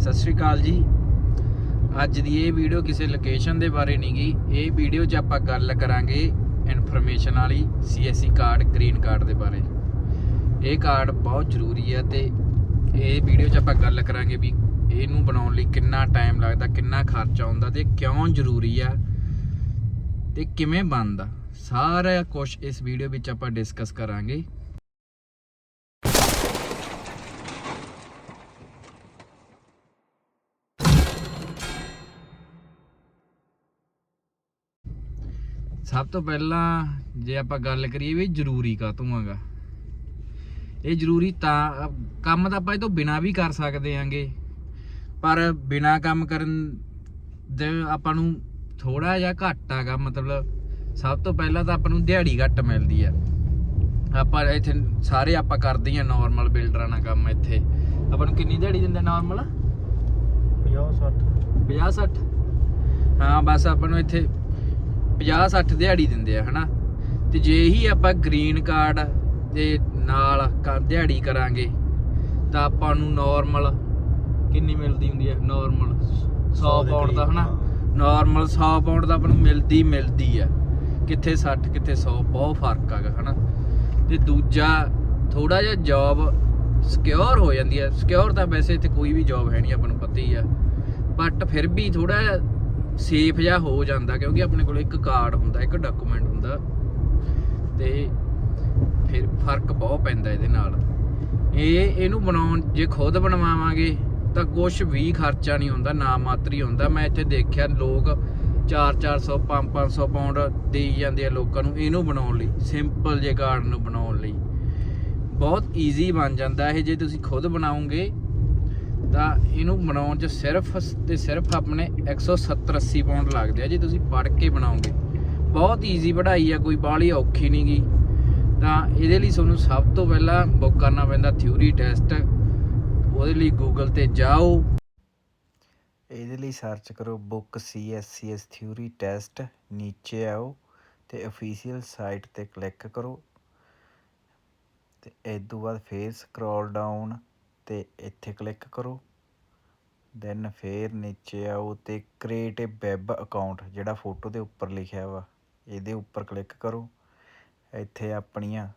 ਸਤਿ ਸ਼੍ਰੀ ਅਕਾਲ ਜੀ। ਅੱਜ ਦੀ ਇਹ ਵੀਡੀਓ ਕਿਸੇ ਲੋਕੇਸ਼ਨ ਦੇ ਬਾਰੇ ਨਹੀਂ ਗਈ। ਇਹ ਵੀਡੀਓ 'ਚ ਆਪਾਂ ਗੱਲ ਕਰਾਂਗੇ ਇਨਫੋਰਮੇਸ਼ਨ ਵਾਲੀ CSC ਕਾਰਡ ਗ੍ਰੀਨ ਕਾਰਡ ਦੇ ਬਾਰੇ। ਇਹ ਕਾਰਡ ਬਹੁਤ ਜ਼ਰੂਰੀ ਹੈ ਤੇ ਇਹ ਵੀਡੀਓ 'ਚ ਆਪਾਂ ਗੱਲ ਕਰਾਂਗੇ ਵੀ ਇਹਨੂੰ ਬਣਾਉਣ ਲਈ ਕਿੰਨਾ ਟਾਈਮ ਲੱਗਦਾ, ਕਿੰਨਾ ਖਰਚਾ ਆਉਂਦਾ ਤੇ ਕਿਉਂ ਜ਼ਰੂਰੀ ਆ ਤੇ ਕਿਵੇਂ ਬਣਦਾ। ਸਾਰਾ ਕੁਝ ਇਸ ਵੀਡੀਓ ਵਿੱਚ ਆਪਾਂ ਡਿਸਕਸ ਕਰਾਂਗੇ। ਸਭ ਤੋਂ ਪਹਿਲਾਂ ਜੇ ਆਪਾਂ ਗੱਲ ਕਰੀਏ ਵੀ ਜ਼ਰੂਰੀ ਕਾਹਤੋਂ ਹੈਗਾ। ਇਹ ਜ਼ਰੂਰੀ ਤਾਂ ਕੰਮ ਤਾਂ ਆਪਾਂ ਇਹ ਤੋਂ ਬਿਨਾ ਵੀ ਕਰ ਸਕਦੇ ਆਂਗੇ ਪਰ ਬਿਨਾ ਕੰਮ ਕਰਨ ਦੇ ਆਪਾਂ ਨੂੰ ਥੋੜਾ ਜਿਹਾ ਘੱਟ ਹੈਗਾ ਮਤਲਬ ਸਭ ਤੋਂ ਪਹਿਲਾਂ ਤਾਂ ਆਪਾਂ ਨੂੰ ਦਿਹਾੜੀ ਘੱਟ ਮਿਲਦੀ ਆ ਆਪਾਂ ਇੱਥੇ ਸਾਰੇ ਆਪਾਂ ਕਰਦੇ ਆ ਨਾਰਮਲ ਬਿਲਡਰਾਂ ਨਾਲ ਕੰਮ ਇੱਥੇ। ਆਪਾਂ ਨੂੰ ਕਿੰਨੀ ਦਿਹਾੜੀ ਦਿੰਦੇ ਨਾਰਮਲ 50 60 50 60 ਹਾਂ ਬਸ ਆਪਾਂ ਨੂੰ ਇੱਥੇ 50 60 ਦਿਹਾੜੀ ਦਿੰਦੇ ਆ ਹਨਾ? ਤੇ ਜੇ ਹੀ ਆਪਾਂ ਗ੍ਰੀਨ ਕਾਰਡ ਦੇ ਨਾਲ ਦਿਹਾੜੀ ਕਰਾਂਗੇ ਤਾਂ ਆਪਾਂ ਨੂੰ ਨਾਰਮਲ ਕਿੰਨੀ ਮਿਲਦੀ ਹੁੰਦੀ ਹੈ ਨਾਰਮਲ 100 ਪਾਉਂਡ ਦਾ ਹਨਾ? ਨਾਰਮਲ 100 ਪਾਉਂਡ ਦਾ ਆਪਾਂ ਨੂੰ ਮਿਲਦੀ ਮਿਲਦੀ ਆ। ਕਿੱਥੇ 60 ਕਿੱਥੇ 100 ਬਹੁਤ ਫ਼ਰਕ ਹੈਗਾ ਹਨਾ? ਤੇ ਦੂਜਾ ਥੋੜਾ ਜਿਹਾ ਜੌਬ ਸਿਕਿਉਰ ਹੋ ਜਾਂਦੀ ਹੈ ਸਿਕਿਉਰ ਤਾਂ ਵੈਸੇ ਇੱਥੇ ਕੋਈ ਵੀ ਜੌਬ ਹੈ ਨਹੀਂ ਆਪਾਂ ਨੂੰ ਪਤਾ ਹੀ ਆ। ਬਟ ਫਿਰ ਵੀ ਥੋੜਾ ਜਿਹਾ ਸੇਫ ਜਿਹਾ ਹੋ ਜਾਂਦਾ ਕਿਉਂਕਿ ਆਪਣੇ ਕੋਲ ਇੱਕ ਕਾਰਡ ਹੁੰਦਾ, ਇੱਕ ਡਾਕੂਮੈਂਟ ਹੁੰਦਾ ਤੇ ਫਿਰ ਫ਼ਰਕ ਬਹੁਤ ਪੈਂਦਾ ਇਹਦੇ ਨਾਲ। ਇਹ, ਇਹਨੂੰ ਬਣਾਉਣ, ਜੇ ਖੁਦ ਬਣਵਾਵਾਂਗੇ ਤਾਂ ਕੁਝ ਵੀ ਖਰਚਾ ਨਹੀਂ ਹੁੰਦਾ, ਨਾ ਮਾਤਰ ਹੀ ਹੁੰਦਾ। ਮੈਂ ਇੱਥੇ ਦੇਖਿਆ ਲੋਕ 4-400 5-500 ਪਾਉਂਡ ਦੇਈ ਜਾਂਦੇ ਆ ਲੋਕਾਂ ਨੂੰ ਇਹਨੂੰ ਬਣਾਉਣ ਲਈ ਸਿੰਪਲ ਜੇ ਕਾਰਡ ਨੂੰ ਬਣਾਉਣ ਲਈ। ਬਹੁਤ ਈਜ਼ੀ ਬਣ ਜਾਂਦਾ ਇਹ, ਜੇ ਤੁਸੀਂ ਖੁਦ ਬਣਾਉਂਗੇ ਤਾਂ ਇਹਨੂੰ ਬਣਾਉਣ 'ਚ ਸਿਰਫ ਤੇ ਸਿਰਫ ਆਪਣੇ 170 80 ਪਾਉਂਡ ਲੱਗਦੇ ਆ ਜੇ ਤੁਸੀਂ ਪੜ੍ਹ ਕੇ ਬਣਾਓਗੇ। ਬਹੁਤ ਈਜ਼ੀ ਪੜ੍ਹਾਈ ਆ, ਕੋਈ ਬਾਹਲੀ ਔਖੀ ਨਹੀਂ ਗਈ ਤਾਂ ਇਹਦੇ ਲਈ ਤੁਹਾਨੂੰ ਸਭ ਤੋਂ ਪਹਿਲਾਂ ਬੁੱਕ ਕਰਨਾ ਪੈਂਦਾ ਥਿਊਰੀ ਟੈਸਟ ਉਹਦੇ ਲਈ ਗੂਗਲ ਤੇ ਜਾਓ। ਇਹਦੇ ਲਈ ਸਰਚ ਕਰੋ ਬੁੱਕ CSCS ਥਿਊਰੀ ਟੈਸਟ ਨੀਚੇ ਆਓ ਤੇ ਅਫੀਸ਼ੀਅਲ ਸਾਈਟ ਤੇ ਕਲਿੱਕ ਕਰੋ। ਤੇ ਇਸ ਤੋਂ ਬਾਅਦ ਫੇਰ ਸਕਰੋਲ ਡਾਊਨ ਤੇ ਇੱਥੇ ਕਲਿੱਕ ਕਰੋ। ਦੈਨ ਫੇਰ ਨੀਚੇ ਆਓ ਤੇ ਕ੍ਰੀਏਟ ਅ ਵੈਬ ਅਕਾਊਂਟ ਜਿਹੜਾ ਫੋਟੋ ਦੇ ਉੱਪਰ ਲਿਖਿਆ ਵਾ, ਇਹਦੇ ਉੱਪਰ ਕਲਿੱਕ ਕਰੋ। ਇੱਥੇ ਆਪਣੀਆਂ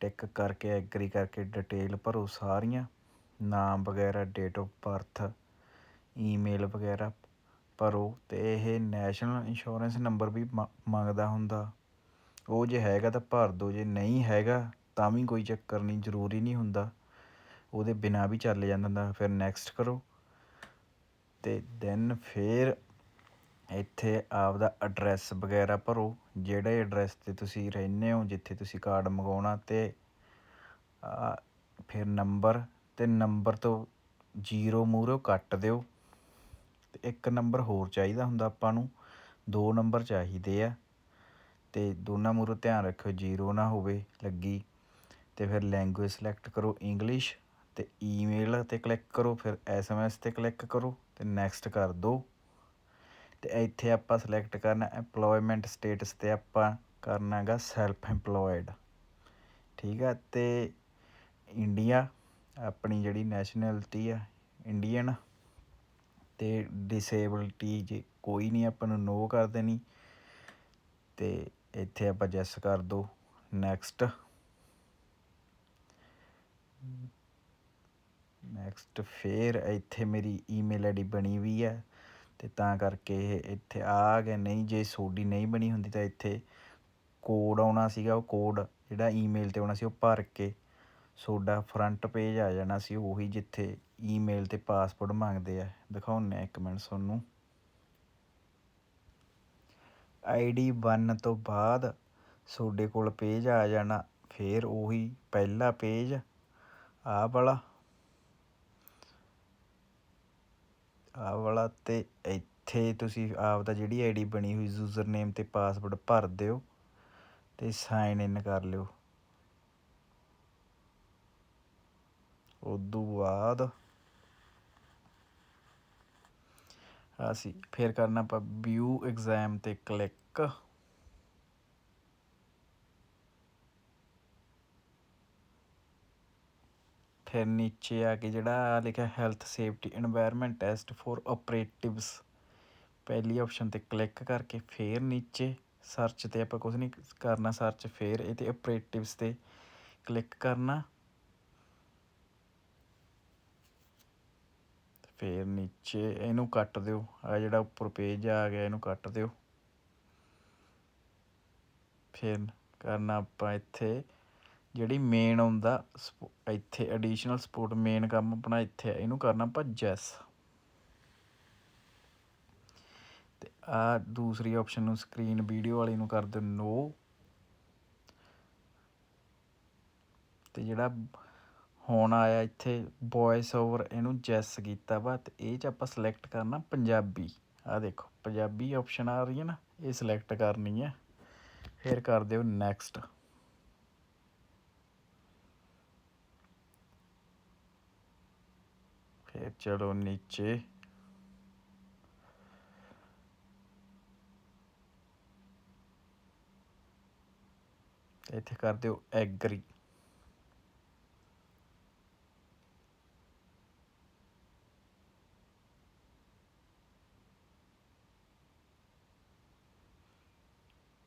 ਟਿਕ ਕਰਕੇ ਐਗਰੀ ਕਰਕੇ ਡਿਟੇਲ ਭਰੋ ਸਾਰੀਆਂ। ਨਾਮ ਵਗੈਰਾ ਡੇਟ ਆਫ ਬਰਥ ਈਮੇਲ ਵਗੈਰਾ ਭਰੋ ਤੇ ਇਹ ਨੈਸ਼ਨਲ ਇੰਸ਼ੋਰੈਂਸ ਨੰਬਰ ਵੀ ਮੰਗਦਾ ਹੁੰਦਾ। ਉਹ ਜੇ ਹੈਗਾ ਤਾਂ ਭਰ ਦਿਓ ਜੇ ਨਹੀਂ ਹੈਗਾ ਤਾਂ ਵੀ ਕੋਈ ਚੱਕਰ ਨਹੀਂ, ਜ਼ਰੂਰੀ ਨਹੀਂ ਹੁੰਦਾ। ਉਹਦੇ ਬਿਨਾ ਵੀ ਚੱਲ ਜਾਂਦਾ ਹੁੰਦਾ, ਫਿਰ ਨੈਕਸਟ ਕਰੋ। ਤੇ ਦੈਨ ਫਿਰ ਇੱਥੇ ਆਪਦਾ ਐਡਰੈਸ ਵਗੈਰਾ ਭਰੋ, ਜਿਹੜੇ ਐਡਰੈਸ ਤੇ ਤੁਸੀਂ ਰਹਿੰਦੇ ਹੋ, ਜਿੱਥੇ ਤੁਸੀਂ ਕਾਰਡ ਮੰਗਵਾਉਣਾ ਤੇ ਫਿਰ ਨੰਬਰ ਤੇ ਨੰਬਰ ਤੋਂ ਜ਼ੀਰੋ ਮੂਹਰੋਂ ਕੱਟ ਦਿਓ। ਤੇ ਇੱਕ ਨੰਬਰ ਹੋਰ ਚਾਹੀਦਾ ਹੁੰਦਾ ਆਪਾਂ ਨੂੰ, ਦੋ ਨੰਬਰ ਚਾਹੀਦੇ ਆ। ਤੇ ਦੋਨਾਂ ਮੂਹਰੋਂ ਧਿਆਨ ਰੱਖਿਓ, ਜ਼ੀਰੋ ਨਾ ਹੋਵੇ ਲੱਗੀ। ਤੇ ਫਿਰ ਲੈਂਗੁਏਜ ਸਿਲੈਕਟ ਕਰੋ ਇੰਗਲਿਸ਼ ਤੇ ਈਮੇਲ ਤੇ ਕਲਿੱਕ ਕਰੋ, ਫਿਰ ਐਸਐਮਐਸ ਤੇ ਕਲਿੱਕ ਕਰੋ ਤੇ ਨੈਕਸਟ ਕਰ ਦਿਓ ਤੇ ਇੱਥੇ ਆਪਾਂ ਸਿਲੈਕਟ ਕਰਨਾ ਐਮਪਲੋਇਮੈਂਟ ਸਟੇਟਸ ਤੇ ਆਪਾਂ ਕਰਨਾ ਹੈਗਾ ਸੈਲਫ ਐਮਪਲੋਇਡ ਠੀਕ ਆ, ਤੇ ਇੰਡੀਆ ਆਪਣੀ ਜਿਹੜੀ ਨੈਸ਼ਨੈਲਿਟੀ ਆ ਇੰਡੀਅਨ ਤੇ ਡਿਸੇਬਿਲਟੀ ਜੇ ਕੋਈ ਨਹੀਂ ਆਪਾਂ ਨੂੰ ਨੋ ਕਰ ਦੇਣੀ, ਤੇ ਇੱਥੇ ਆਪਾਂ ਜੈਸ ਕਰ ਦੋ। ਨੈਕਸਟ ਨੈਕਸਟ ਫੇਰ ਇੱਥੇ ਮੇਰੀ ਈਮੇਲ ਆਈਡੀ ਬਣੀ ਵੀ ਹੈ ਤੇ ਤਾਂ ਕਰਕੇ ਇਹ ਇੱਥੇ ਆ ਗਿਆ। ਨਹੀਂ, ਜੇ ਤੁਹਾਡੀ ਨਹੀਂ ਬਣੀ ਹੁੰਦੀ ਤਾਂ ਇੱਥੇ ਕੋਡ ਆਉਣਾ ਸੀਗਾ, ਉਹ ਕੋਡ ਜਿਹੜਾ ਈਮੇਲ ਤੇ ਆਉਣਾ ਸੀ ਉਹ ਭਰ ਕੇ ਤੁਹਾਡਾ ਫਰੰਟ ਪੇਜ ਆ ਜਾਣਾ ਸੀ, ਉਹੀ ਜਿੱਥੇ ਈਮੇਲ ਤੇ ਪਾਸਵਰਡ ਮੰਗਦੇ ਆ। ਦਿਖਾਉਂਦੇ ਆ ਇੱਕ ਮਿੰਟ ਤੁਹਾਨੂੰ। ਆਈਡੀ 1 ਤੋਂ ਬਾਅਦ ਤੁਹਾਡੇ ਕੋਲ ਪੇਜ ਆ ਜਾਣਾ, ਫਿਰ ਉਹੀ ਪਹਿਲਾ ਪੇਜ ਆਹ ਵਾਲਾ। ਆਹ ਵਾਲਾ ਤੇ ਇੱਥੇ ਤੁਸੀਂ ਆਪ ਦਾ ਜਿਹੜੀ ਆਈਡੀ ਬਣੀ ਹੋਈ ਯੂਜ਼ਰ ਨੇਮ ਤੇ ਪਾਸਵਰਡ ਭਰ ਦਿਓ ਤੇ ਸਾਈਨ ਇਨ ਕਰ ਲਿਓ। ਉਦੋਂ ਬਾਅਦ ਅਸੀਂ ਫੇਰ ਕਰਨਾ ਆਪਾਂ ਵਿਊ ਐਗਜ਼ਾਮ ਤੇ ਕਲਿੱਕ ਫਿਰ ਨੀਚੇ ਆ ਕੇ ਜਿਹੜਾ ਲਿਖਿਆ health safety environment test for operatives ਪਹਿਲੀ ਆਪਸ਼ਨ ਤੇ ਕਲਿੱਕ ਕਰਕੇ ਫਿਰ ਨੀਚੇ ਸਰਚ ਤੇ ਆਪਾਂ ਕੁਝ ਨਹੀਂ ਕਰਨਾ ਸਰਚ ਫਿਰ ਇਹ ਤੇ ਆਪਰੇਟਿਵਸ ਤੇ ਕਲਿੱਕ ਕਰਨਾ। ਫਿਰ ਨੀਚੇ ਇਹਨੂੰ ਕੱਟ ਦਿਓ ਆ ਜਿਹੜਾ ਉੱਪਰ ਪੇਜ ਆ ਗਿਆ ਇਹਨੂੰ ਕੱਟ ਦਿਓ। ਫਿਰ ਕਰਨਾ ਆਪਾਂ ਇੱਥੇ ਜਿਹੜੀ ਮੇਨ ਆਉਂਦਾ ਸਪੋ- ਇੱਥੇ ਐਡੀਸ਼ਨਲ ਸਪੋਰਟ ਮੇਨ ਕੰਮ ਆਪਣਾ ਇੱਥੇ ਆ, ਇਹਨੂੰ ਕਰਨਾ ਆਪਾਂ ਜੈਸ ਤੇ ਆ ਦੂਸਰੀ ਆਪਸ਼ਨ ਨੂੰ ਸਕਰੀਨ ਵੀਡੀਓ ਵਾਲੀ ਨੂੰ ਕਰ ਦਿਓ ਨੋ ਤੇ ਜਿਹੜਾ ਹੁਣ ਆਇਆ ਇੱਥੇ ਵੌਇਸ ਓਵਰ ਇਹਨੂੰ ਜੈਸ ਕੀਤਾ ਵਾ, ਤੇ ਇਹ ਚ ਆਪਾਂ ਸਿਲੈਕਟ ਕਰਨਾ ਪੰਜਾਬੀ। ਆ ਦੇਖੋ, ਪੰਜਾਬੀ ਆਪਸ਼ਨ ਆ ਰਹੀ ਹੈ ਨਾ, ਇਹ ਸਿਲੈਕਟ ਕਰਨੀ ਹੈ। ਫਿਰ ਕਰ ਦਿਓ ਨੈਕਸਟ ਫਿਰ ਚਲੋ ਨੀਚੇ ਤੇ ਇੱਥੇ ਕਰ ਦਿਓ ਐਗਰੀ।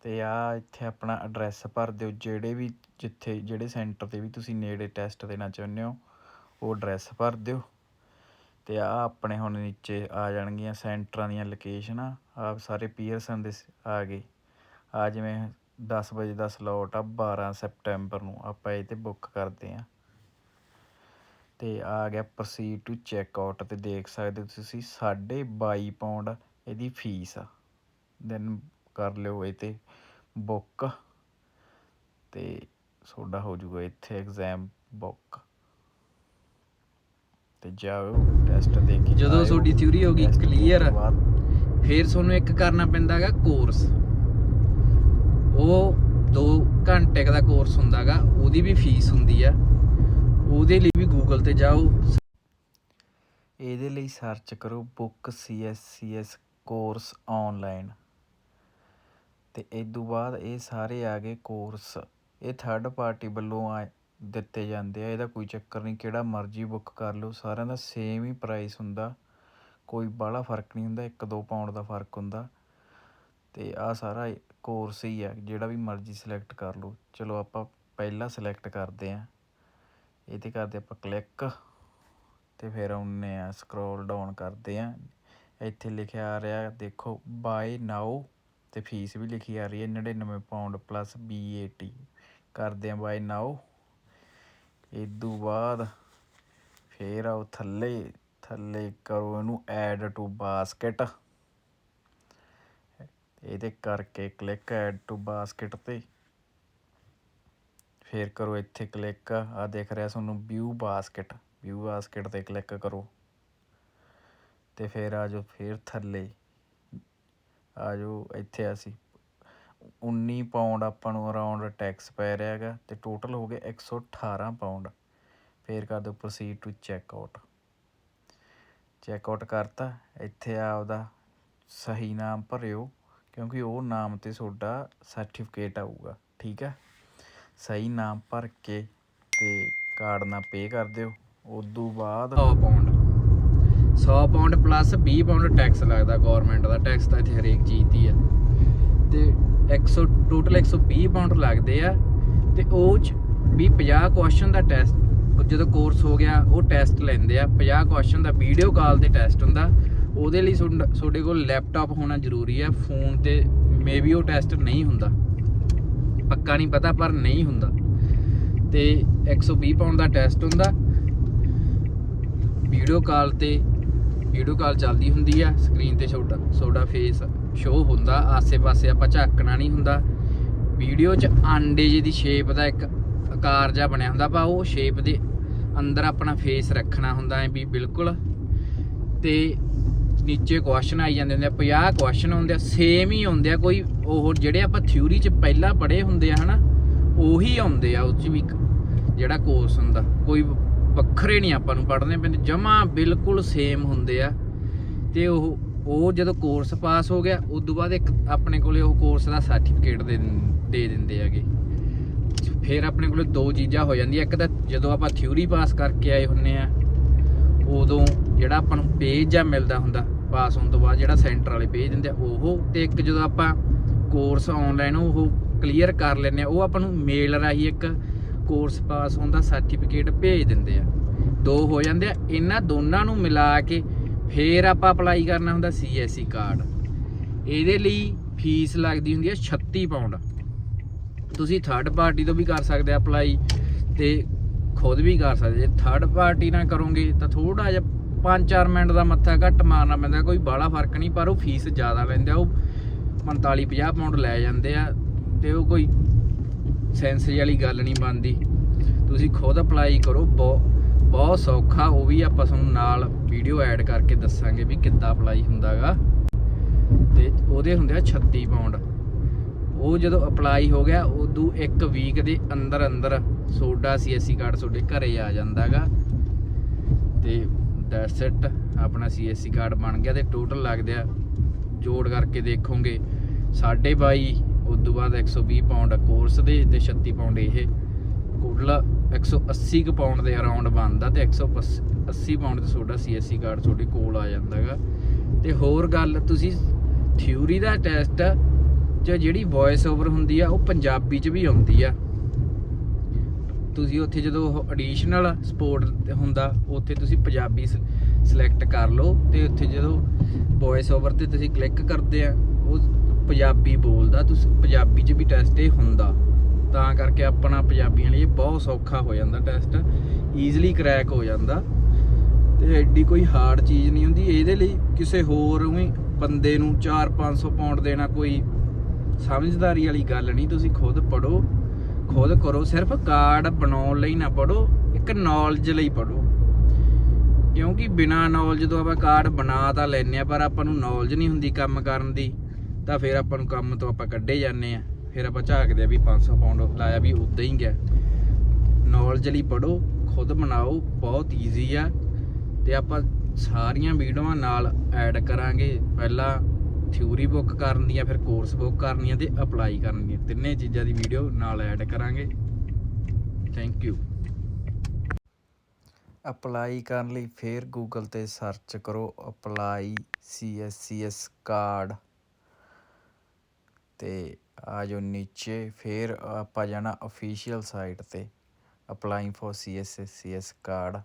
ਤੇ ਆ ਇੱਥੇ ਆਪਣਾ ਐਡਰੈਸ ਭਰ ਦਿਓ, ਜਿਹੜੇ ਵੀ ਜਿੱਥੇ, ਜਿਹੜੇ ਸੈਂਟਰ ਤੇ ਵੀ ਤੁਸੀਂ ਨੇੜੇ ਟੈਸਟ ਦੇਣਾ ਚਾਹੁੰਦੇ ਹੋ, ਉਹ ਐਡਰੈਸ ਭਰ ਦਿਓ। ਤੇ ਆ ਆਪਣੇ ਹੁਣ ਨੀਚੇ ਆ ਜਾਣਗੀਆਂ ਸੈਂਟਰਾਂ ਦੀਆਂ ਲੋਕੇਸ਼ਨਾਂ ਆ। ਸਾਰੇ ਪੀਅਰਸਨ ਦੇ ਸ- ਆ ਗਏ। ਆ ਜਿਵੇਂ 10 ਵਜੇ ਦਾ ਸਲੋਟ ਆ 12 ਸੈਪਟੈਂਬਰ ਨੂੰ ਆਪਾਂ ਇਹ ਤੇ ਬੁੱਕ ਕਰਦੇ ਆ। ਤੇ ਆ ਗਿਆ ਪ੍ਰੋਸੀਡ ਟੂ ਚੈੱਕ ਆਊਟ ਤੇ ਦੇਖ ਸਕਦੇ ਹੋ ਤੁਸੀਂ 22.5 ਪਾਉਂਡ ਇਹਦੀ ਫੀਸ ਆ। ਦੈਨ ਕਰ ਲਿਓ ਇਹ ਤੇ ਬੁੱਕ ਤੇ ਤੁਹਾਡਾ ਹੋ ਜਾਊਗਾ ਇੱਥੇ ਐਗਜ਼ਾਮ ਬੁੱਕ ਤੇ ਜਾਓ ਟੈਸਟ ਦੇ ਕੇ ਜਦੋਂ। ਤੁਹਾਡੀ ਥਿਊਰੀ ਹੋ ਗਈ ਬਾਅਦ। ਫਿਰ ਤੁਹਾਨੂੰ ਇੱਕ ਕਰਨਾ ਪੈਂਦਾਗਾ ਕੋਰਸ ਉਹ 2 ਘੰਟੇ ਦਾ ਕੋਰਸ ਹੁੰਦਾਗਾ ਉਹਦੀ ਵੀ ਫੀਸ ਹੁੰਦੀ ਆ। ਉਹਦੇ ਲਈ ਵੀ ਗੂਗਲ ਤੇ ਜਾਓ। ਇਹਦੇ ਲਈ ਸਰਚ ਕਰੋ ਬੁੱਕ ਸੀਐਸਸੀਐਸ ਕੋਰਸ ਆਨਲਾਈਨ ਤੇ ਇਸ ਤੋਂ ਬਾਅਦ ਇਹ ਸਾਰੇ ਆ ਗਏ ਕੋਰਸ ਇਹ ਥਰਡ ਪਾਰਟੀ ਵੱਲੋਂ ਆ ਦਿੱਤੇ ਜਾਂਦੇ ਆ, ਇਹਦਾ ਕੋਈ ਚੱਕਰ ਨਹੀਂ, ਕਿਹੜਾ ਮਰਜ਼ੀ ਬੁੱਕ ਕਰ ਲਓ, ਸਾਰਿਆਂ ਦਾ ਸੇਮ ਹੀ ਪ੍ਰਾਈਸ ਹੁੰਦਾ, ਕੋਈ ਬਾਹਲਾ ਫ਼ਰਕ ਨਹੀਂ ਹੁੰਦਾ 1-2 ਪਾਉਂਡ ਦਾ ਫ਼ਰਕ ਹੁੰਦਾ ਅਤੇ ਆਹ ਸਾਰਾ ਕੋਰਸ ਹੀ ਆ, ਜਿਹੜਾ ਵੀ ਮਰਜ਼ੀ ਸਿਲੈਕਟ ਕਰ ਲਓ, ਚਲੋ ਆਪਾਂ ਪਹਿਲਾ ਸਿਲੈਕਟ ਕਰਦੇ ਹਾਂ ਇਹ ਤੇ ਕਰਦੇ ਆਪਾਂ ਕਲਿੱਕ ਅਤੇ ਫਿਰ ਆਉਂਦੇ ਹਾਂ ਸਕਰੋਲ ਡਾਊਨ ਕਰਦੇ ਹਾਂ, ਇੱਥੇ ਲਿਖਿਆ ਆ ਰਿਹਾ, ਦੇਖੋ ਬਾਏ ਨਾਓ ਅਤੇ ਫੀਸ ਵੀ ਲਿਖੀ ਆ ਰਹੀ ਹੈ 99 pound plus B A T ਕਰਦੇ ਹਾਂ ਬਾਏ ਨਾਓ ਇਦੋਂ ਬਾਅਦ ਫੇਰ ਆਓ ਥੱਲੇ ਥੱਲੇ ਕਰੋ ਇਹਨੂੰ ਐਡ ਟੂ ਬਾਸਕਟ ਇਹਦੇ ਕਰਕੇ ਕਲਿੱਕ ਐਡ ਟੂ ਬਾਸਕਟ ਤੇ। ਫੇਰ ਕਰੋ ਇੱਥੇ ਕਲਿੱਕ ਆ ਦੇਖ ਰਿਹਾ ਤੁਹਾਨੂੰ ਵਿਊ ਬਾਸਕਟ ਵਿਊ ਬਾਸਕਟ ਤੇ ਕਲਿੱਕ ਕਰੋ। ਤੇ ਫਿਰ ਆ ਜਾਓ ਫੇਰ ਥੱਲੇ। ਆ ਜਾਓ ਇੱਥੇ ਅਸੀਂ 19 ਪਾਉਂਡ ਆਪਾਂ ਨੂੰ ਅਰਾਊਂਡ ਟੈਕਸ ਪੈ ਰਿਹਾ ਹੈਗਾ ਅਤੇ ਟੋਟਲ ਹੋ ਗਿਆ 118 ਪਾਉਂਡ ਫੇਰ ਕਰ ਦਿਓ proceed to check out check out ਕਰਤਾ, ਇੱਥੇ ਆਪਦਾ ਸਹੀ ਨਾਮ ਭਰਿਓ, ਕਿਉਂਕਿ ਉਹ ਨਾਮ ਤੇ ਤੁਹਾਡਾ ਸਰਟੀਫਿਕੇਟ ਆਊਗਾ, ਠੀਕ ਹੈ? ਸਹੀ ਨਾਮ ਭਰ ਕੇ ਤੇ ਕਾਰਡ ਨਾਲ ਪੇ ਕਰ ਦਿਓ, ਉਦੋਂ ਬਾਅਦ 100 pound 100 pound plus 20 pound tax ਲੱਗਦਾ ਗਵਰਨਮੈਂਟ ਦਾ ਟੈਕਸ ਤਾਂ ਇੱਥੇ ਹਰੇਕ ਚੀਜ਼ ਦੀ ਆ ਤੇ 100 ਟੋਟਲ 120 ਪਾਉਂਡ ਲੱਗਦੇ ਆ ਤੇ ਉਹ ਚ ਵੀ 50 ਕੁਐਸਚਨ ਦਾ ਟੈਸਟ ਜਦੋਂ ਕੋਰਸ ਹੋ ਗਿਆ, ਉਹ ਟੈਸਟ ਲੈਂਦੇ ਆ। 50 ਕੁਐਸਚਨ ਦਾ ਵੀਡੀਓ ਕਾਲ ਤੇ ਟੈਸਟ ਹੁੰਦਾ। ਉਹਦੇ ਲਈ ਤੁਹਾਡਾ- ਤੁਹਾਡੇ ਕੋਲ ਲੈਪਟਾਪ ਹੋਣਾ ਜ਼ਰੂਰੀ ਆ। ਫੋਨ ਤੇ ਮੇਬੀ ਉਹ ਟੈਸਟ ਨਹੀਂ ਹੁੰਦਾ। ਪੱਕਾ ਨਹੀਂ ਪਤਾ, ਪਰ ਨਹੀਂ ਹੁੰਦਾ। ਤੇ 120 ਪਾਉਂਡ ਦਾ ਟੈਸਟ ਹੁੰਦਾ। ਵੀਡੀਓ ਕਾਲ ਤੇ ਵੀਡੀਓ ਕਾਲ ਚੱਲਦੀ ਹੁੰਦੀ ਆ। ਸਕਰੀਨ ਤੇ ਛੋਟਾ ਤੁਹਾਡਾ ਫੇਸ ਸ਼ੋ ਹੁੰਦਾ, ਆਸੇ-ਪਾਸੇ ਆਪਾਂ ਝਾਕਣਾ ਨਹੀਂ ਹੁੰਦਾ। ਵੀਡੀਓ 'ਚ ਆਂਡੇ ਜਿਹੀ ਦੀ ਸ਼ੇਪ ਦਾ ਇੱਕ ਆਕਾਰ ਜਿਹਾ ਬਣਿਆ ਹੁੰਦਾ, ਆਪਾਂ ਉਹ ਸ਼ੇਪ ਦੇ ਅੰਦਰ ਆਪਣਾ ਫੇਸ ਰੱਖਣਾ ਹੁੰਦਾ ਹੈ ਵੀ ਬਿਲਕੁਲ। ਤੇ ਨੀਚੇ ਕੁਐਸਚਨ ਆਈ ਜਾਂਦੇ ਹੁੰਦੇ ਆ 50 ਕੁਐਸਚਨ ਹੁੰਦੇ ਆ ਸੇਮ ਹੀ ਹੁੰਦੇ ਆ, ਕੋਈ ਉਹ ਜਿਹੜੇ ਆਪਾਂ ਥਿਊਰੀ 'ਚ ਪਹਿਲਾਂ ਪੜ੍ਹੇ ਹੁੰਦੇ ਆ, ਹਨਾ, ਉਹੀ ਆਉਂਦੇ ਆ, ਉਹ 'ਚ ਵੀ ਇੱਕ ਜਿਹੜਾ ਕੋਰਸ ਹੁੰਦਾ। ਕੋਈ ਵੱਖਰੇ ਨਹੀਂ ਆਪਾਂ ਨੂੰ ਪੜ੍ਹਨੇ ਪੈਂਦੇ, ਜਮਾ ਬਿਲਕੁਲ ਸੇਮ ਹੁੰਦੇ ਆ। ਤੇ ਉਹ ਉਹ ਜਦੋਂ ਕੋਰਸ ਪਾਸ ਹੋ ਗਿਆ ਉਸ ਤੋਂ ਬਾਅਦ ਇੱਕ ਆਪਣੇ ਕੋਲੇ ਉਹ ਕੋਰਸ ਦਾ ਸਰਟੀਫਿਕੇਟ ਦੇ ਦੇ ਦਿੰਦੇ ਹੈਗੇ। ਫਿਰ ਆਪਣੇ ਕੋਲ ਦੋ ਚੀਜ਼ਾਂ ਹੋ ਜਾਂਦੀਆਂ। ਇੱਕ ਤਾਂ ਜਦੋਂ ਆਪਾਂ ਥਿਊਰੀ ਪਾਸ ਕਰਕੇ ਆਏ ਹੁੰਨੇ ਆ, ਉਦੋਂ ਜਿਹੜਾ ਆਪਾਂ ਨੂੰ ਪੇਜ ਜਾਂ ਮਿਲਦਾ ਹੁੰਦਾ ਪਾਸ ਹੋਣ ਤੋਂ ਬਾਅਦ ਜਿਹੜਾ ਸੈਂਟਰ ਵਾਲੇ ਪੇਜ ਦਿੰਦੇ ਆ, ਉਹ ਤੇ ਇੱਕ ਜਦੋਂ ਆਪਾਂ ਕੋਰਸ ਆਨਲਾਈਨ ਉਹ ਕਲੀਅਰ ਕਰ ਲੈਂਦੇ ਆ, ਉਹ ਆਪਾਂ ਨੂੰ ਮੇਲ ਰਾਹੀਂ ਇੱਕ ਕੋਰਸ ਪਾਸ ਹੋਣ ਦਾ ਸਰਟੀਫਿਕੇਟ ਭੇਜ ਦਿੰਦੇ ਆ। ਦੋ ਹੋ ਜਾਂਦੇ ਆ। ਇਹਨਾਂ ਦੋਨਾਂ ਨੂੰ ਮਿਲਾ ਕੇ ਫੇਰ ਆਪਾਂ ਅਪਲਾਈ ਕਰਨਾ ਹੁੰਦਾ ਸੀਐਸਸੀ ਕਾਰਡ। ਇਹਦੇ ਲਈ ਫੀਸ ਲੱਗਦੀ ਹੁੰਦੀ ਹੈ 36 ਪਾਉਂਡ। ਤੁਸੀਂ ਥਰਡ ਪਾਰਟੀ ਤੋਂ ਵੀ ਕਰ ਸਕਦੇ ਅਪਲਾਈ ਤੇ ਖੁਦ ਵੀ ਕਰ ਸਕਦੇ ਜੇ ਥਰਡ ਪਾਰਟੀ ਨਾਲ ਕਰੋਗੇ ਤਾਂ ਥੋੜਾ ਜਿਹਾ 5-4 ਮਿੰਟ ਦਾ ਮੱਥਾ ਘੱਟ ਮਾਰਨਾ ਪੈਂਦਾ, ਕੋਈ ਬਾਹਲਾ ਫ਼ਰਕ ਨਹੀਂ, ਪਰ ਉਹ ਫੀਸ ਜ਼ਿਆਦਾ ਲੈਂਦੇ ਆ, ਉਹ 45-50 ਪਾਉਂਡ ਲੈ ਜਾਂਦੇ ਆ ਤੇ ਉਹ ਕੋਈ ਸੈਂਸ ਵਾਲੀ ਗੱਲ ਨਹੀਂ ਬਣਦੀ। ਤੁਸੀਂ ਖੁਦ ਅਪਲਾਈ ਕਰੋ ਬਹੁਤ ਬਹੁਤ ਸੌਖਾ, ਉਹ ਵੀ ਆਪਾਂ ਤੁਹਾਨੂੰ ਨਾਲ ਵੀਡੀਓ ਐਡ ਕਰਕੇ ਦੱਸਾਂਗੇ ਵੀ ਕਿੱਦਾਂ ਅਪਲਾਈ ਹੁੰਦਾਗਾ। ਤੇ ਉਹਦੇ ਹੁੰਦੇ ਆ 36 ਪਾਉਂਡ ਉਹ ਜਦੋਂ ਅਪਲਾਈ ਹੋ ਗਿਆ, ਉਦੋਂ ਇੱਕ ਵੀਕ ਦੇ ਅੰਦਰ ਅੰਦਰ ਸੋਡਾ ਸੀਐਸਸੀ ਕਾਰਡ ਤੁਹਾਡੇ ਘਰੇ ਆ ਜਾਂਦਾਗਾ। ਤੇ ਦੈਟਸ ਇਟ ਆਪਣਾ ਸੀਐਸਸੀ ਕਾਰਡ ਬਣ ਗਿਆ ਤੇ ਟੋਟਲ ਲੱਗਦੇ ਆ, ਜੋੜ ਕਰਕੇ ਦੇਖੋਗੇ 22 ਉਦੋਂ ਬਾਅਦ 120 ਪਾਉਂਡ ਕੋਰਸ ਦੇ, ਤੇ 36 ਪਾਉਂਡ ਇਹ। ਕੁੱਲ 180 ਕੁ ਪਾਉਂਡ ਦੇ ਅਰਾਊਂਡ ਬਣਦਾ ਤੇ 180 ਪਾਉਂਡ ਤੇ ਤੁਹਾਡਾ ਸੀਐਸਸੀ ਕਾਰਡ ਤੁਹਾਡੇ ਕੋਲ ਆ ਜਾਂਦਾਗਾ ਤੇ ਹੋਰ ਗੱਲ, ਤੁਸੀਂ ਥਿਊਰੀ ਦਾ ਟੈਸਟ ਜਾਂ ਜਿਹੜੀ ਵੌਇਸ ਓਵਰ ਹੁੰਦੀ ਆ, ਉਹ ਪੰਜਾਬੀ ਚ ਵੀ ਆਉਂਦੀ ਆ। ਤੁਸੀਂ ਉੱਥੇ ਜਦੋਂ ਐਡੀਸ਼ਨਲ ਸਪੋਰਟ ਹੁੰਦਾ, ਉੱਥੇ ਤੁਸੀਂ ਪੰਜਾਬੀ ਸਿਲੈਕਟ ਕਰ ਲਓ ਤੇ ਉੱਥੇ ਜਦੋਂ ਵੌਇਸ ਓਵਰ ਤੇ ਤੁਸੀਂ ਕਲਿੱਕ ਕਰਦੇ ਆ, ਉਹ ਪੰਜਾਬੀ ਬੋਲਦਾ, ਤੁਸੀਂ ਪੰਜਾਬੀ ਚ ਵੀ ਟੈਸਟ ਇਹ ਹੁੰਦਾ। ਤਾਂ ਕਰਕੇ ਆਪਣਾ ਪੰਜਾਬੀਆਂ ਲਈ ਇਹ ਬਹੁਤ ਸੌਖਾ ਹੋ ਜਾਂਦਾ ਟੈਸਟ ਈਜ਼ੀਲੀ ਕਰੈਕ ਹੋ ਜਾਂਦਾ ਤੇ ਐਡੀ ਕੋਈ ਹਾਰਡ ਚੀਜ਼ ਨਹੀਂ ਹੁੰਦੀ। ਇਹਦੇ ਲਈ ਕਿਸੇ ਹੋਰ ਵੀ ਬੰਦੇ ਨੂੰ 4-500 ਪਾਉਂਡ ਦੇਣਾ ਕੋਈ ਸਮਝਦਾਰੀ ਵਾਲੀ ਗੱਲ ਨਹੀਂ। ਤੁਸੀਂ ਖੁਦ ਪੜੋ ਖੁਦ ਕਰੋ, ਸਿਰਫ ਕਾਰਡ ਬਣਾਉਣ ਲਈ ਨਾ ਪੜੋ ਇੱਕ ਨੌਲੇਜ ਲਈ ਪੜੋ ਕਿਉਂਕਿ ਬਿਨਾ ਨੌਲੇਜ ਤੋਂ ਆਪਾਂ ਕਾਰਡ ਬਣਾ ਤਾਂ ਲੈਨੇ ਆ ਪਰ ਆਪਾਂ ਨੂੰ ਨੌਲੇਜ ਨਹੀਂ ਹੁੰਦੀ ਕੰਮ ਕਰਨ ਦੀ, ਤਾਂ ਫਿਰ ਆਪਾਂ ਨੂੰ ਕੰਮ ਤੋਂ ਆਪਾਂ ਕੱਢੇ ਜਾਂਦੇ ਆ ਫਿਰ ਆਪਾਂ ਝਾਕਦੇ ਆ ਵੀ 500 ਪਾਉਂਡ ਲਾਇਆ ਵੀ ਉਦਾਂ ਹੀ ਗਿਆ। ਨੌਲੇਜ ਲਈ ਪੜੋ ਖੁਦ ਬਣਾਓ, ਬਹੁਤ ਈਜ਼ੀ ਆ। ਤੇ ਆਪਾਂ ਸਾਰੀਆਂ ਵੀਡੀਓਆਂ ਨਾਲ ਐਡ ਕਰਾਂਗੇ। ਪਹਿਲਾਂ ਥਿਊਰੀ ਬੁੱਕ ਕਰਨੀ ਆ, ਫਿਰ ਕੋਰਸ ਬੁੱਕ ਕਰਨੀ ਆ ਤੇ ਅਪਲਾਈ ਕਰਨੀ ਆ। ਤਿੰਨੇ ਚੀਜ਼ਾਂ ਦੀ ਵੀਡੀਓ ਨਾਲ ਐਡ ਕਰਾਂਗੇ। ਥੈਂਕ ਯੂ ਅਪਲਾਈ ਕਰਨ ਲਈ ਫੇਰ ਗੂਗਲ ਤੇ ਸਰਚ ਕਰੋ ਅਪਲਾਈ ਸੀਐਸਸੀਐਸ ਕਾਰਡ ਤੇ ਆ ਜੋ ਨੀਚੇ ਫਿਰ ਆਪਾਂ ਜਾਣਾ ਅਫੀਸ਼ੀਅਲ ਸਾਈਟ ਤੇ ਅਪਲਾਈਂਗ ਫॉर ਸੀਐਸਸੀਐਸ ਕਾਰਡ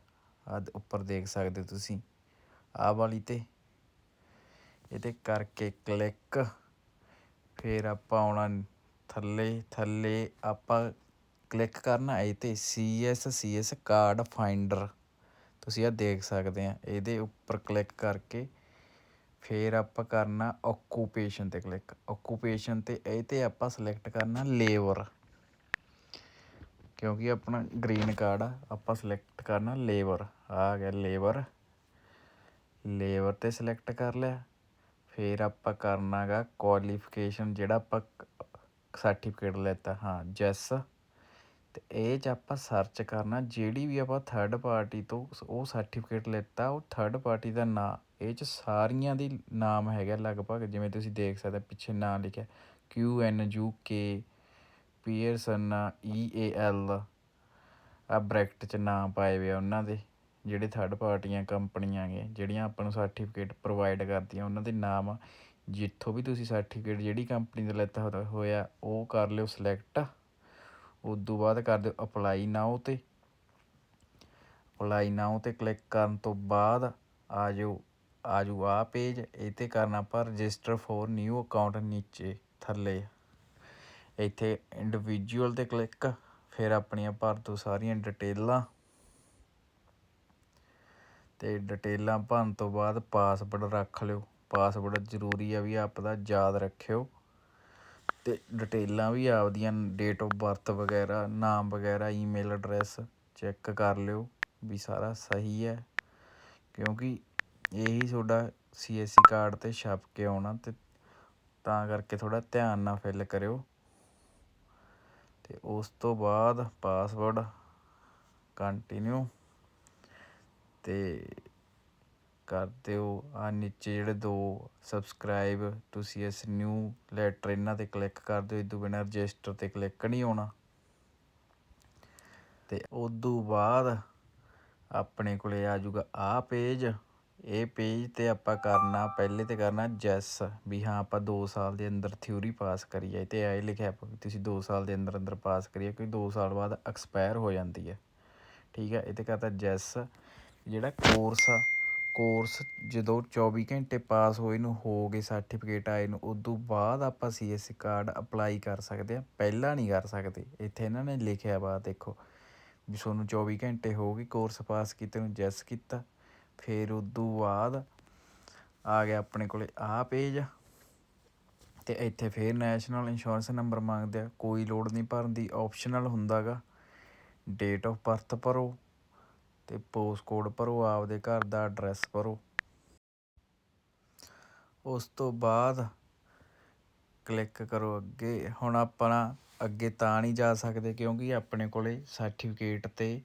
ਆ ਉੱਪਰ ਦੇਖ ਸਕਦੇ ਹੋ ਤੁਸੀਂ ਆ ਵਾਲੀ ਤੇ। ਇਹਦੇ ਕਰਕੇ ਕਲਿੱਕ ਫਿਰ ਆਪਾਂ ਆਉਣਾ ਥੱਲੇ ਥੱਲੇ ਆਪਾਂ ਕਲਿੱਕ ਕਰਨਾ ਇਹ ਤੇ ਸੀਐਸਸੀਐਸ ਕਾਰਡ ਫਾਈਂਡਰ ਤੁਸੀਂ ਆ ਦੇਖ ਸਕਦੇ ਆ, ਇਹਦੇ ਉੱਪਰ ਕਲਿੱਕ ਕਰਕੇ ਫਿਰ ਆਪਾਂ ਕਰਨਾ ਓਕੂਪੇਸ਼ਨ ਤੇ ਕਲਿੱਕ ਓਕੂਪੇਸ਼ਨ ਤੇ ਇਹ ਤੇ ਆਪਾਂ ਸਿਲੈਕਟ ਕਰਨਾ ਲੇਬਰ ਕਿਉਂਕਿ ਆਪਣਾ ਗ੍ਰੀਨ ਕਾਰਡ ਆ, ਆਪਾਂ ਸਿਲੈਕਟ ਕਰਨਾ ਲੇਬਰ ਆ ਗਿਆ ਲੇਬਰ ਲੇਬਰ ਤੇ ਸਿਲੈਕਟ ਕਰ ਲਿਆ। ਫਿਰ ਆਪਾਂ ਕਰਨਾਗਾ ਕੁਆਲੀਫਿਕੇਸ਼ਨ ਜਿਹੜਾ ਆਪਾਂ ਸਰਟੀਫਿਕੇਟ ਲੈਤਾ। ਹਾਂ, ਜੈਸ। ਤੇ ਇਹ ਚ ਆਪਾਂ ਸਰਚ ਕਰਨਾ, ਜਿਹੜੀ ਵੀ ਆਪਾਂ ਥਰਡ ਪਾਰਟੀ ਤੋਂ ਉਹ ਸਰਟੀਫਿਕੇਟ ਲੈਤਾ, ਉਹ ਥਰਡ ਪਾਰਟੀ ਦਾ ਨਾਂ ਇਹ ਚ ਸਾਰੀਆਂ ਦੀ ਨਾਮ ਹੈਗਾ ਲਗਭਗ, ਜਿਵੇਂ ਤੁਸੀਂ ਦੇਖ ਸਕਦੇ ਪਿੱਛੇ ਨਾਂ ਲਿਖਿਆ Q N U K Pearson E A L ਆ ਬ੍ਰੈਕਟ ਚ ਨਾਮ ਪਾਏ ਹੋਏ ਆ ਉਹਨਾਂ ਦੇ, ਜਿਹੜੇ ਥਰਡ ਪਾਰਟੀਆਂ ਕੰਪਨੀਆਂ ਗੇ ਜਿਹੜੀਆਂ ਆਪਾਂ ਨੂੰ ਸਰਟੀਫਿਕੇਟ ਪ੍ਰੋਵਾਈਡ ਕਰਦੀਆਂ, ਉਹਨਾਂ ਦੇ ਨਾਮ ਜਿੱਥੋਂ ਵੀ ਤੁਸੀਂ ਸਰਟੀਫਿਕੇਟ ਜਿਹੜੀ ਕੰਪਨੀ ਦਾ ਲੈਤਾ ਹੋਇਆ- ਉਹ ਕਰ ਲਿਓ ਸਿਲੈਕਟ ਉਦੋਂ ਬਾਅਦ ਕਰ ਦਿਓ ਅਪਲਾਈ ਨਾਓ ਤੇ। ਅਪਲਾਈ ਨਾਓ ਤੇ ਕਲਿੱਕ ਕਰਨ ਤੋਂ ਬਾਅਦ ਆ ਜਾਓ। ਆ ਜਾਓ ਆ ਪੇਜ ਇਹ ਤੇ ਕਰਨਾ ਆਪਾਂ ਰਜਿਸਟਰ ਫੋਰ ਨਿਊ ਅਕਾਊਂਟ ਨੀਚੇ ਥੱਲੇ। ਇੱਥੇ ਇੰਡੀਵਿਜੂਅਲ ਤੇ ਕਲਿੱਕ ਫਿਰ ਆਪਣੀਆਂ ਭਰ ਦਿਓ ਸਾਰੀਆਂ ਡਿਟੇਲਾਂ। ਤੇ ਡਿਟੇਲਾਂ ਭਰਨ ਤੋਂ ਬਾਅਦ ਪਾਸਵਰਡ ਰੱਖ ਲਿਓ। ਪਾਸਵਰਡ ਜ਼ਰੂਰੀ ਆ ਵੀ ਆਪ ਦਾ ਯਾਦ ਰੱਖਿਓ। ਤੇ ਡਿਟੇਲਾਂ ਵੀ ਆਪਦੀਆਂ ਡੇਟ ਆਫ ਬਰਥ ਵਗੈਰਾ, ਨਾਮ ਵਗੈਰਾ ਈਮੇਲ ਐਡਰੈਸ ਚੈੱਕ ਕਰ ਲਿਓ ਵੀ ਸਾਰਾ ਸਹੀ ਹੈ। ਕਿਉਂਕਿ ਇਹੀ ਤੁਹਾਡਾ ਸੀਐਸਸੀ ਕਾਰਡ ਤੇ ਛਪ ਕੇ ਆਉਣਾ ਤੇ ਤਾਂ ਕਰਕੇ ਥੋੜਾ ਧਿਆਨ ਨਾਲ ਫਿਲ ਕਰਿਓ। ਤੇ ਉਸ ਤੋਂ ਬਾਅਦ ਪਾਸਵਰਡ ਕੰਟੀਨਿਊ ਤੇ ਕਰ ਦਿਓ। ਆ ਨੀਚੇ ਜਿਹੜੇ ਦੋ ਸਬਸਕ੍ਰਾਈਬ ਤੁਸੀਂ ਇਸ ਨਿਊ ਲੈਟਰ ਇਹਨਾਂ ਤੇ ਕਲਿੱਕ ਕਰ ਦਿਓ ਇਦੋਂ ਬਿਨਾਂ ਰਜਿਸਟਰ ਤੇ ਕਲਿੱਕ ਨਹੀਂ ਹੋਣਾ। ਤੇ ਉਦੋਂ ਬਾਅਦ ਆਪਣੇ ਕੋਲੇ ਆ ਜਾਊਗਾ ਆ ਪੇਜ ਇਹ ਪੇਜ ਤੇ ਆਪਾਂ ਕਰਨਾ, ਪਹਿਲੇ ਤੇ ਕਰਨਾ ਜੈਸ, ਵੀ ਹਾਂ ਆਪਾਂ 2 ਸਾਲ ਦੇ ਅੰਦਰ ਥਿਊਰੀ ਪਾਸ ਕਰੀ ਹੈ ਤੇ ਇਹ ਲਿਖਿਆ ਆਪਾਂ ਵੀ ਤੁਸੀਂ 2 ਸਾਲ ਦੇ ਅੰਦਰ ਅੰਦਰ ਪਾਸ ਕਰੀ ਹੈ ਕਿਉਂਕਿ 2 ਸਾਲ ਬਾਅਦ ਐਕਸਪਾਇਰ ਹੋ ਜਾਂਦੀ ਹੈ ਠੀਕ ਹੈ ਇਹ ਤੇ ਕਰਤਾ ਜੈਸ, ਜਿਹੜਾ ਕੋਰਸ ਆ ਕੋਰਸ ਜਦੋਂ 24 ਘੰਟੇ ਪਾਸ ਹੋਏ ਨੂੰ, ਹੋ ਗਏ ਸਰਟੀਫਿਕੇਟ ਆਏ ਨੂੰ, ਉਦੋਂ ਬਾਅਦ ਆਪਾਂ ਸੀਐਸਸੀ ਕਾਰਡ ਅਪਲਾਈ ਕਰ ਸਕਦੇ ਆ, ਪਹਿਲਾਂ ਨਹੀਂ ਕਰ ਸਕਦੇ, ਇੱਥੇ ਇਹਨਾਂ ਨੇ ਲਿਖਿਆ ਵਾ, ਦੇਖੋ, ਵੀ ਤੁਹਾਨੂੰ 24 ਘੰਟੇ ਹੋ ਗਏ ਕੋਰਸ ਪਾਸ ਕੀਤੇ ਨੂੰ, ਜੈਸ ਕੀਤਾ। ਫਿਰ ਉਦੋਂ ਬਾਅਦ ਆ ਗਿਆ ਆਪਣੇ ਕੋਲੇ ਆਹ ਪੇਜ ਤੇ ਇੱਥੇ ਫਿਰ ਨੈਸ਼ਨਲ ਇੰਸ਼ੋਰੈਂਸ ਨੰਬਰ ਮੰਗਦੇ ਆ। ਕੋਈ ਲੋੜ ਨਹੀਂ ਭਰਨ ਦੀ ਆਪਸ਼ਨਲ ਹੁੰਦਾਗਾ। ਡੇਟ ਆਫ ਬਰਥ ਭਰੋ ਤੇ ਪੋਸਟ ਕੋਡ ਭਰੋ, ਆਪਦੇ ਘਰ ਦਾ ਐਡਰੈਸ ਭਰੋ। ਉਸ ਤੋਂ ਬਾਅਦ ਕਲਿੱਕ ਕਰੋ ਅੱਗੇ। ਹੁਣ ਆਪਣਾ ਅੱਗੇ ਤਾਂ ਨਹੀਂ ਜਾ ਸਕਦੇ ਕਿਉਂਕਿ ਆਪਣੇ ਕੋਲੇ ਸਰਟੀਫਿਕੇਟ ਤੇ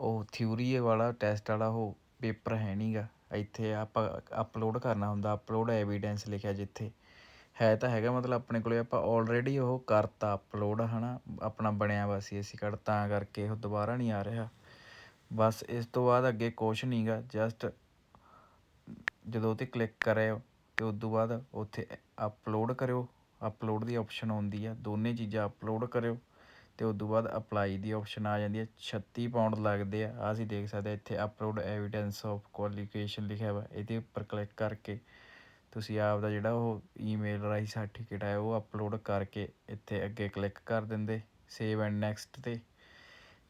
ਉਹ ਥਿਊਰੀ ਵਾਲਾ ਟੈਸਟ ਵਾਲਾ ਉਹ ਪੇਪਰ ਹੈ ਨਹੀਂ ਗਾ ਇੱਥੇ ਆਪਾਂ ਅਪਲੋਡ ਕਰਨਾ ਹੁੰਦਾ ਅਪਲੋਡ ਐਵੀਡੈਂਸ ਲਿਖਿਆ ਜਿੱਥੇ। ਹੈ ਤਾਂ ਹੈਗਾ, ਮਤਲਬ ਆਪਣੇ ਕੋਲੇ ਆਪਾਂ ਆਲਰੇਡੀ ਉਹ ਕਰਤਾ ਅਪਲੋਡ ਹੈ ਨਾ ਆਪਣਾ ਬਣਿਆ ਵਾ ਸੀ ਅਸੀਂ ਕਾਰਡ ਤਾਂ ਕਰਕੇ ਉਹ ਦੁਬਾਰਾ ਨਹੀਂ ਆ ਰਿਹਾ। ਬਸ ਇਸ ਤੋਂ ਬਾਅਦ ਅੱਗੇ ਕੁਛ ਨਹੀਂ ਗਾ ਜਸਟ ਜਦੋਂ ਤੇ ਕਲਿੱਕ ਕਰਿਓ ਅਤੇ ਉਸ ਤੋਂ ਬਾਅਦ ਉੱਥੇ ਅਪਲੋਡ ਕਰਿਓ। ਅਪਲੋਡ ਦੀ ਆਪਸ਼ਨ ਆਉਂਦੀ ਆ, ਦੋਨੇ ਚੀਜ਼ਾਂ ਅਪਲੋਡ ਕਰਿਓ। ਅਤੇ ਉਸ ਤੋਂ ਬਾਅਦ ਅਪਲਾਈ ਦੀ ਆਪਸ਼ਨ ਆ ਜਾਂਦੀ ਹੈ। 36 ਪਾਉਂਡ ਲੱਗਦੇ ਆ। ਆਹ ਅਸੀਂ ਦੇਖ ਸਕਦੇ ਇੱਥੇ ਅਪਲੋਡ ਐਵੀਡੈਂਸ ਆਫ ਕੁਆਲੀਫਿਕੇਸ਼ਨ ਲਿਖਿਆ ਵਾ। ਇਹਦੇ ਉੱਪਰ ਕਲਿੱਕ ਕਰਕੇ ਤੁਸੀਂ ਆਪ ਦਾ ਜਿਹੜਾ ਉਹ ਈਮੇਲ ਰਾਹੀਂ ਸਰਟੀਫਿਕੇਟ ਹੈ ਉਹ ਅਪਲੋਡ ਕਰਕੇ ਇੱਥੇ ਅੱਗੇ ਕਲਿੱਕ ਕਰ ਦਿੰਦੇ। ਸੇਵ ਐਂਡ ਨੈਕਸਟ ਤੇ।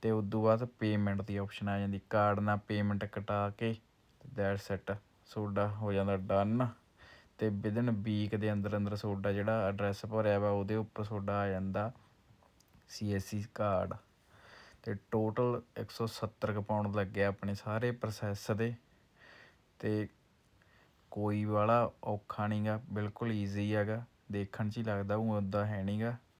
ਤੇ ਉਸ ਤੋਂ ਬਾਅਦ ਪੇਮੈਂਟ ਦੀ ਆਪਸ਼ਨ ਆ ਜਾਂਦੀ। ਕਾਰਡ ਨਾਲ ਪੇਮੈਂਟ ਕਟਾ ਕੇ ਦੈਟਸ ਇਟ ਤੁਹਾਡਾ ਹੋ ਜਾਂਦਾ ਡਨ ਤੇ ਵਿਦਨ ਵੀਕ ਦੇ ਅੰਦਰ ਅੰਦਰ ਤੁਹਾਡਾ ਜਿਹੜਾ ਐਡਰੈਸ ਭਰਿਆ ਵਾ, ਉਹਦੇ ਉੱਪਰ ਤੁਹਾਡਾ ਆ ਜਾਂਦਾ। CSC card. ਤੇ ਟੋਟਲ 170 ਕ ਪਾਉਂਡ ਲੱਗਿਆ ਆਪਣੇ ਸਾਰੇ ਪ੍ਰੋਸੈਸ ਦੇ। ਤੇ ਕੋਈ ਵਾਲਾ ਔਖਾ ਨਹੀਂਗਾ ਬਿਲਕੁਲ ਈਜ਼ੀ ਹੈਗਾ। ਦੇਖਣ 'ਚ ਹੀ ਲੱਗਦਾ ਉਹ ਉੱਦਾਂ ਹੈ ਨਹੀਂਗਾ